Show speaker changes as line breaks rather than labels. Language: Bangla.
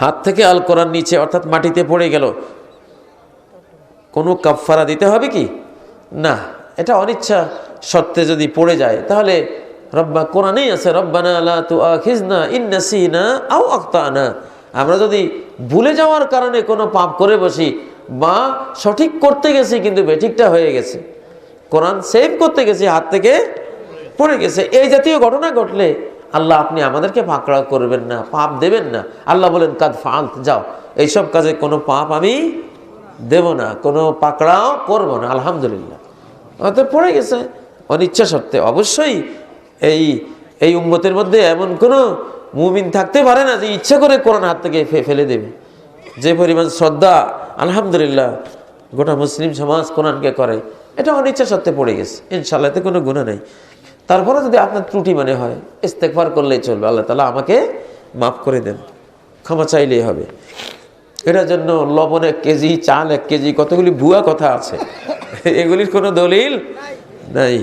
হাত থেকে আল কোরআন নিচে, অর্থাৎ মাটিতে পড়ে গেল। কোনো কাফফারা দিতে হবে কি? না, এটা অনিচ্ছা সত্ত্বে যদি পড়ে যায়, তাহলে রব্বা কোরআনেই আছে, রব্বানা লা তু আখিজনা ইন্নাসিনা আও আখতানা। আমরা যদি ভুলে যাওয়ার কারণে কোনো পাপ করে বসি, বা সঠিক করতে গেছি কিন্তু বেঠিকটা হয়ে গেছে। কোরআন সেভ করতে গেছি, হাত থেকে পড়ে গেছে। এই জাতীয় ঘটনা ঘটলে আল্লাহ আপনি আমাদেরকে পাকড়াও করবেন না, পাপ দেবেন না। আল্লাহ বলেন, কাদ ফালত যাও। এইসব কাজে কোনো পাপ আমি দেব না, কোনো পাকড়াও করব না, আলহামদুলিল্লাহ। অতএব পড়ে গেছে। অনিচ্ছা সত্ত্বে অবশ্যই এই এই উম্মতের মধ্যে এমন কোনো মুমিন থাকতে পারে না যে ইচ্ছা করে কোরআন হাত থেকে ফেলে দেবে। যে পরিমাণ শ্রদ্ধা, আলহামদুলিল্লাহ, গোটা মুসলিম সমাজ কোরআনকে করে, এটা অনিচ্ছা সত্ত্বে পড়ে গেছে। ইনশাল্লাহ এতে কোনো গুণা নেই। তারপরে যদি আপনার ত্রুটি মানে হয় ইস্তেকবার করলেই চলবে। আল্লাহ তালা আমাকে মাফ করে দেন। ক্ষমা চাইলেই হবে। এটার জন্য লবণ এক কেজি, চাল এক কেজি, কতগুলি ভুয়া কথা আছে। এগুলির কোনো দলিল নাই।